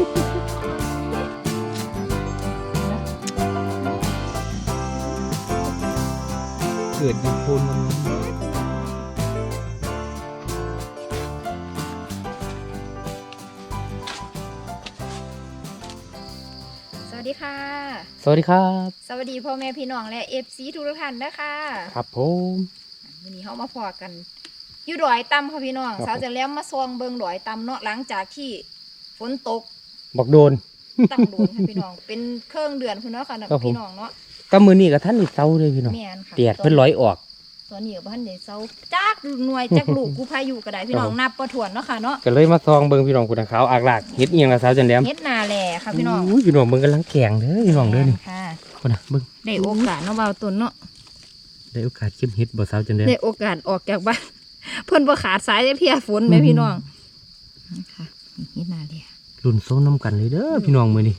เกิดอยู่โพนมันสวัสดีค่ะ สวัสดีครับ สวัสดีพ่อแม่พี่น้องและเอฟซีทุกท่านนะคะครับผมวันนี้เขามาพอกัน อยู่ดอยต่ำค่ะพี่น้องครับสาวจะแล้วมาซองเบิงดอยต่ำเนาะหลังจากที่ฝนตก บอกโดน ตั้งโดนค่ะพี่น้อง เป็นเครื่องเดือนพี่น้องค่ะครับผม พี่น้องเนาะก็มือนี่กับท่านนี่เศร้าเลยพี่น้องแม่นค่ะเตียดเพิ่นร้อยออก ตอนนี้กับพันเดเซาจักหน่วยจักลูกกูพายุก็ได้พี่น้องครับผม นับประถวนเนาะค่ะเนาะก็เลยมาซองเบิ่งพี่น้องคุณขาวอากลากเฮ็ดเอียงละสาวจันแหลมเฮ็ดนาแหล่ค่ะพี่น้องอุ้ยพี่น้องเบิ่งกำลังแข่งเด้อพี่น้องเด้อนี่ค่ะ คนน่ะเบิ่งได้โอกาสเนาะเบาตุนเนาะ ได้โอกาสเก็บเฮ็ดบ่สาวจันแหลม ได้โอกาสออกจากบ้าน เพิ่นบ่ขาดสายได้เพียฝนแม่พี่น้องค่ะเฮ็ดนาแหล่ รุ่นโซนน้ำกันเลยเด้อพี่น้องมื้อนี้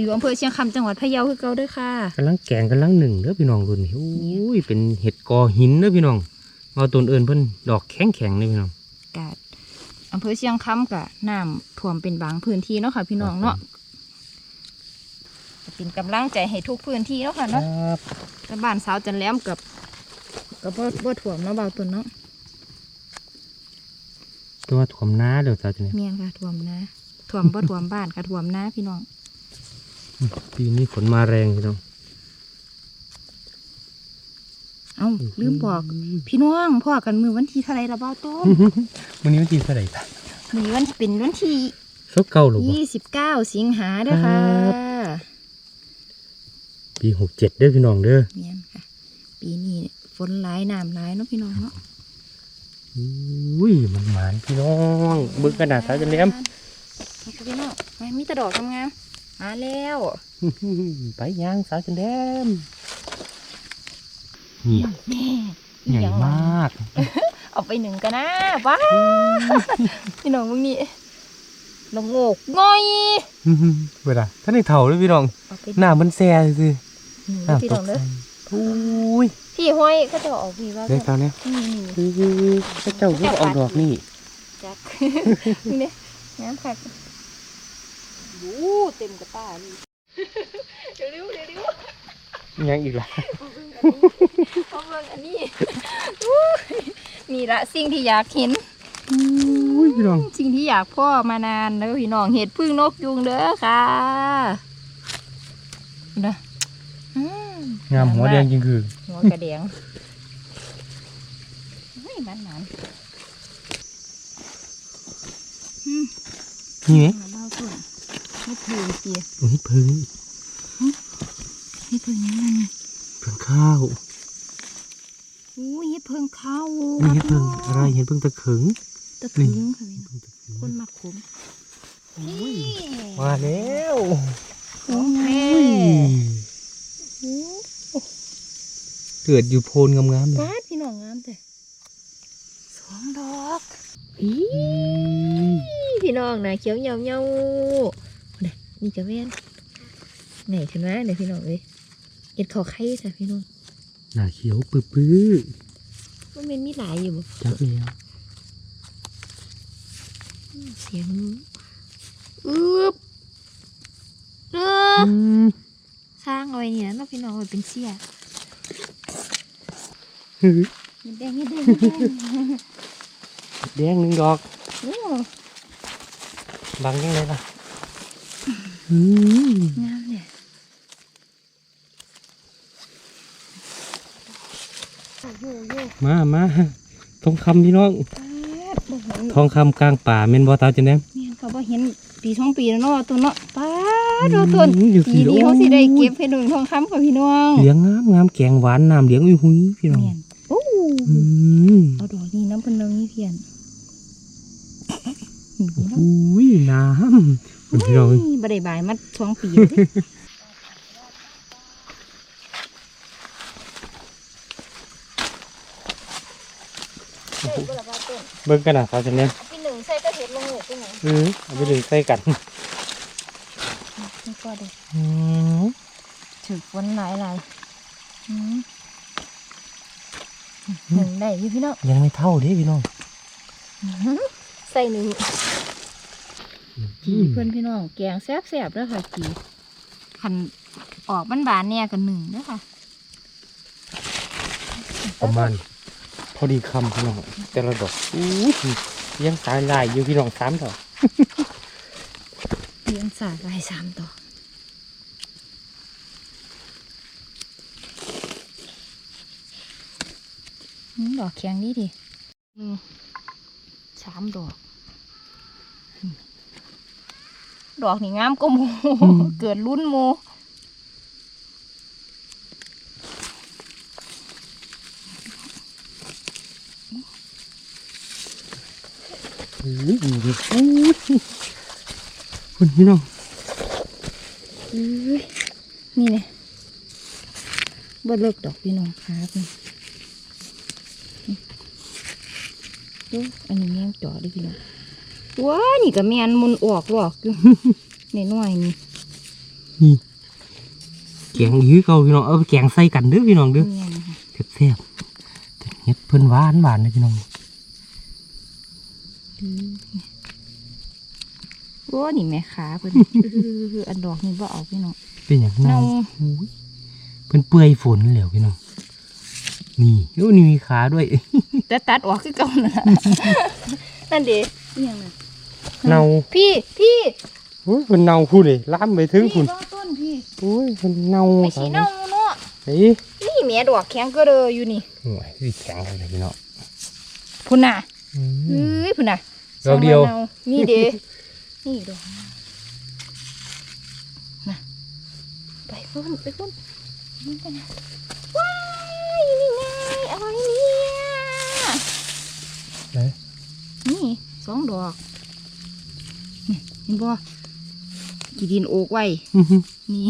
อยู่อำเภอเชียงคำจังหวัดพะเยาคือเก่าเด้วยค่ะกำลังแกงกำลังหนึ่งเด้อพี่น้องรุ่นนี้อุ้ยเป็นเห็ดกอหินเด้อพี่น้องเอาต้นเอิญเพิ่นดอกแข็งแข็งๆเลยพี่น้องกาดอำเภอเชียงคำกับน้ำท่วมเป็นบางพื้นที่เนาะค่ะ พี่น้องเนาะก็เป็นกำลังใจให้ทุกพื้นที่เนาะค่ะครัเนาะบแต่บ้านสาวจันแหลมกับกับบ่บ่ท่วมเนาะเบาตุนเนาะ ตัวถ่วมน้าเดี๋ยวสาวจันแหลมเมียนค่ะท่วมนะท่วมบ่ท่วมบ้านก็ท่วมนะพี่น้องปีนี้ฝนมาแรงพี่น้องเอ้าลืมบอก พี่น้องพ่อกันมือวันที่เท่าไรละเบาต้นวันนี้วันที่เท่าไหร่ตามือวันเป็นวันที่ซบเก่าหรือบ่ยี่สิบเก้าสิงหาเด้อค่ะครับปีหกเจ็ดเด้อพี่น้องเด้อเมียนค่ะปีนี้ฝนหลายน้ำหลายเนาะพี่น้องเนาะ อุ้ยมันหมานพี่น้องเบิ่งกระดาษสาวจันแหลมนี่ค่ะพี่น้องไม่มีแตะดอกงามๆมาแล้วไปย่างสาวจันแหลมนี่แม่ใหญ่มาก เอาไปหนึ่งกันนะว้าพี่น้องมึงนี่ลงโงกง่อยเวลาท่านในเถ่าเลยพี่น้องเอาไปหน้ามันแซ่ซื่อหนึ่งๆน้ำพี่ตน้อกงเด้ ออุ้ยพี่ห้อยเขาจะเอาพี่ว่าเด็กเขาเนี่ยนี่นี่คือพระเจ้าก็เอาดอกนี่จักนี่เนี่ยน้ำผักโอ้เต็มกระตาเลยเร็วๆเร็วๆยังอีกล่ะเอาเบิ่งอันนี้อุ๊ยนี่ละสิ่งที่อยากเห็นอุ้ยพี่น้องสิ่งที่อยากพ่อมานานเด้อพี่น้องเห็ดพึ่งนกยุงเด้อค่ะนะอืม งามหัวแดงจริงคือ หัวกระเดียงเฮ้ยมันหนานนี่ไหมมาเล่าส่วนไม่พึ่งเสียโอ้ยพึ่งไม่พึ่งยังไงเพึ่งข้าวอู้ยเฮ็ดเพิ่งเข้านี่เห็นพึ่งอะไรเห็นพึ่งตะเขิงตะถึงค่ะพี่น้องพึ่งตะเขิงคนมาขมอุ้ยมาแล้วโอ้แม่อุ้ย เกิดอยู่โพนงามๆเลยป้าดพี่น้องงามแต่สองดอกอีพี่น้องนะเขียวเหี่ยวเหี่ยวนี่นี่จะแม่นไหนขึ้นมาเนี่ยพี่น้องเลยเห็ดขอไข่จ้ะพี่น้องหน้าเขียวปื้อมันเป็นมีหลายอยู่บ่ๆจักแล้วเสียงอึบเออ อืมสร้างเอาไว้นี่นะเนาะพี่น้องเอาไว้เป็นเสียเห็ดแดงเห็ดแดงเห็ดแดงแดงหนึ่งดอกโอ้บังยังไงล่ะอืมงามเนี่ยโยโย่มามาทองคำพี่น้องป้าดบ่เห็นทองคำกลางป่าเมนบอตาจันแนมเมียนเขาบ่เห็นปีสองปีแล้วเนาะตัวเนาะป้า ดเอาต้นอืมอยู่ปีที่นี้เขาสิได้เก็บให้ดวงทองคำกับพี่น้องเหลี้ยงงามงามแกงหวานน้ำเหลี้ยงอุ้ยหุยพี่น้องเมียนโอ้อืมเอาดอกนี้น้ำเพิ่นเนึงนี่เพียนนี่เนาะอุ้ยน้ำเป็นพี่น้องอุ้ยบ่ได้บายมาสองปีแล้วเด้ใส่บ่ล่ะว่าต้นเบิ่งกันนะตาจันแนมปีหนึ่งใส่ก็เห็ดลงหมูเป็นไงเออเอาไปเลยใส่กัน นี่ก็เด้อืมถือฝนหลายหลายอืมหนึ่งได้อยู่พี่น้องยังไม่เท่าเด้พี่น้องใส่หนึ่งจีเพื่อนพี่น้องแกงแซ่บๆเด้อค่ะจีคันออกบานๆเนี่ยกันหนึ่งเด้อค่ะประมาณพอดีคำพี่น้องแต่ละดอกอู้ยยังสายลายอยู่พี่น้องสามดอกเลี้ยงสาลายสามต่ออื ดอกแข็งนี่ดิอืมสามดอก ดอกนี่งามก็โมเกิดรุ่นโมอู้ยอู้ยอู้ยคุณพี่น้องอุ้ยนี่เลยบ่เลิกดอกพี่น้องครับดู อันนี้แมงจ่อเด้วยพี่น้องว้านี่ก็แมนมุนออกหรอกอยู่ในน้อยๆนี่นี่แกงยื้อเก่าพี่น้องเอาไปแกงใส่กันเด้อพี่น้องเด้อแม่นค่ะแซ่บๆแต่เฮ็ดเพิ่นหวานหวานเลยพี่น้องโอ้นี่แม่ขาเพิ่นอื้ออันดอกนี่บ่เอาพี่น้องเป็นอย่างนั้เน่านอุ้ยเพิ่นเปื่อยฝนแล้วพี่น้อง นี่โอ้นี่มีขาด้วย แต่ตัดออกคือเก่านั่นล่ะนั่นเด้อีหยังน่ะเน่าพี่พี่โอ้ยเพิ่นเน่าพูดเลยล้ามไปถึงพี่คุณบ่ต้นพี่โอ้ยเพิ่นเน่าไม่สิเน่าเนาะเฮ้ยนี่แม่ดอกแข็งก็เด้ออยู่นี่โอ้ยสิแข็งเลยพี่น้องพุ่นน่ะอืเฮ้มยพุ่นน่ะดอกเดียวสงมะนาวนี่เด้นี่ดอกน่ะไปพุ่นไปพุ่นนี่กันนะว้ายนี่ไงอะไรเนี่ย ไหน นี่ สองดอกนี่เห็นบ่กีดินโอกไว้อื้อหือนี่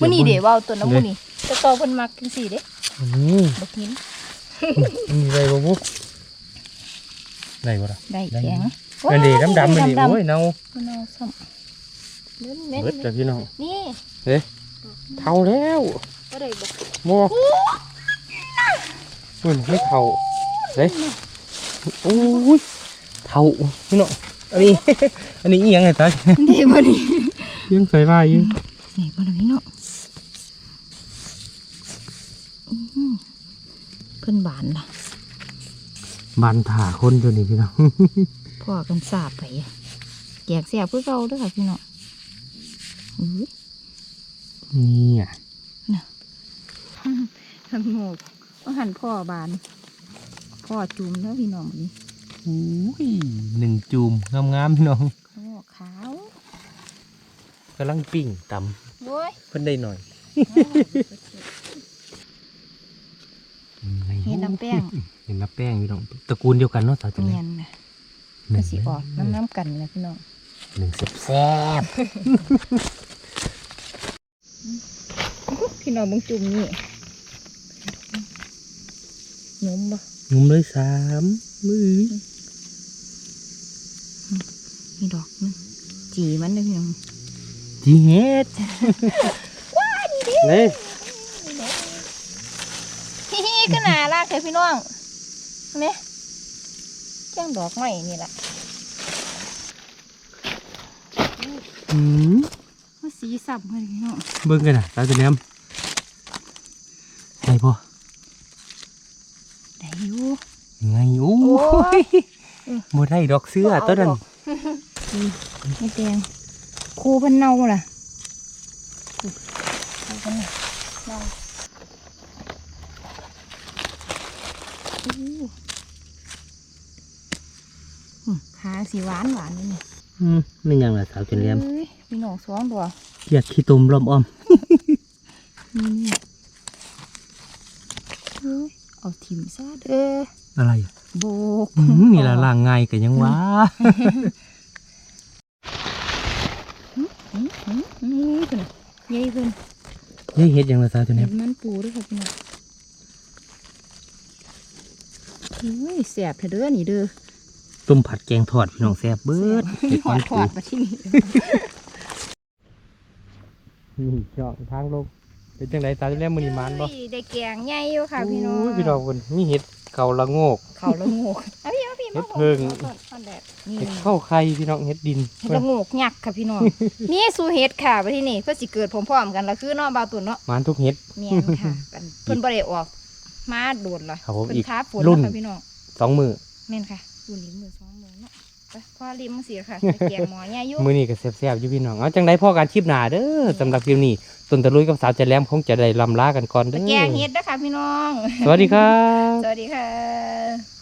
วันนี้เดี๋ยวเอาตัวน้ำมันนี่แตะตอเพิ่นมักจังซี่เด้อืมบักหินมีอะไรบ่บุได้บ่ล่ะได้ได้แข็งอันนี้ดำๆอันนี้ดำๆโอ้ยเน่ามันเอาซ้ำเล่นเม็ดเบิดแล้วพี่น้องนี่เท่าแล้วก็ได้บอกบ่อุ้ยไม่เท่าเด้โอ้ย เท่าพี่น้องอันนี้ อันนี้อีหยังไงตานี่บ่นี่ยังใส่ว่าอยู่นี่บ่ได้พี่น้องอื้อหือเพิ่นบานล่ะบันถ่าคนตัวนี้พี่น้องพ่อกันสาบไปแกกแซ่บคือเก่าเด้อค่ะพี่น้องอื้อนี่อะทำโงกว่าหันพ่อบาน พ่อจุ่มแล้วพี่น้องนี่ อุ้ยหนึ่งจูมงามๆพี่น้องโอ้ขาวกำลังปิ้งตโว้ยำเพิ่นได้หน่อยเห็นน้ำแป้งเห็นน้ำแป้งพี่น้องตระกูลเดียวกันเนาะสาวจันเนีเนี่ยยนนะก็สิออกน้ำน้ำๆกันนะพี่น้องหนึ่งแซ่บพี่น้องมึงจุ่มนี่นมบ่ๆงุมเลยสามมือ นี่ดอกนึงจีมันเลยพี่น้องจีเฮ็ดนี่ฮิฮิก็น่ารักเลยพี่น้องเนี่ยแจ้งดอกไม้นี่แหละอืมมันสีสับเลยพี่น้องเบิ่งกันนะสาวจันเนี่ยได้ปะได้อยู่ยังไงโอ้โอ้ยยบ่ได้ดอกเสื้อตัวนั้น ไม่แดงคูเพันเน่าล่ะคูเพันเน่าอู้หูขาสีหวานหวานเลยนี่อืมไม่ยังล่ะสาวจันเนี่ยอ้ยพี่น้องสองตัวเกียดขี้ตุ่มล้อมอ้อมนี่นี่เฮ้ยเอาถิ่มซะเด้ออะไรอะโบกอืมนี่ละล่างง่ายกันยังวะ อืมอืมอืม นี่เพิ่นน่ะใหญ่เพิ่นเฮ้ยเฮ็ดยังล่ะสาวจันเห็เนี่ยนมันปูด้วยค่ะพี่น้องเฮ้ยแสบเถอะเด้อนี่เด้อต้มผัดแกงทอดพี่น้องแซ่บเบิดเห็ดหอมันดปูหอดมาที่นี่นี่ช่องทางลงเป็นจังไดสาวจันเนี่ยมื้อนี้มานบ่เฮ้ยได้แกงใหญ่อยู่ค่ะพี่น้องโยพี่น้องคนมีเห็ดเก่าละโงกเขาละโงกเอาพี่ เอาพี่เฮ็ดเพิงข้าวแดดนี่เฮ็ดเข้าไข่พี่น้องเฮ็ดดินเฮ็ดละโงกยักษ์ค่ะพี่น้องนี่สู่เฮ็ดค่ะไปที่นี่เพื่อสิเกิดพร้อมๆกันแล้วคือเนาะบาวตุนเนาะมานทุกเฮ็ดเมียนค่ะกันเพิ่นบ่ได้ออกมาโดดเลยครับผมเพิ่นอีกค้าฝนรุ่นเนาะค่ะพี่น้องสองมือแม่นค่ะรุ่นนี้มือสองมือเนาะไปพ่อริมสิค่ะไปแกงหมอใหญ่อยู่มือนี้ก็แซ่บๆอยู่พี่น้องเอาจังไดพ่อการชิปหนาเด้อสำหรับคลิปนี้ต้นตะลุยกับสาวจะแหลมคงจะได้ลำลากันก่อนไปเด้อแกงเฮ็ดเด้อค่ะพี่น้อง สวัสดีครับ สวัสดีค่ะ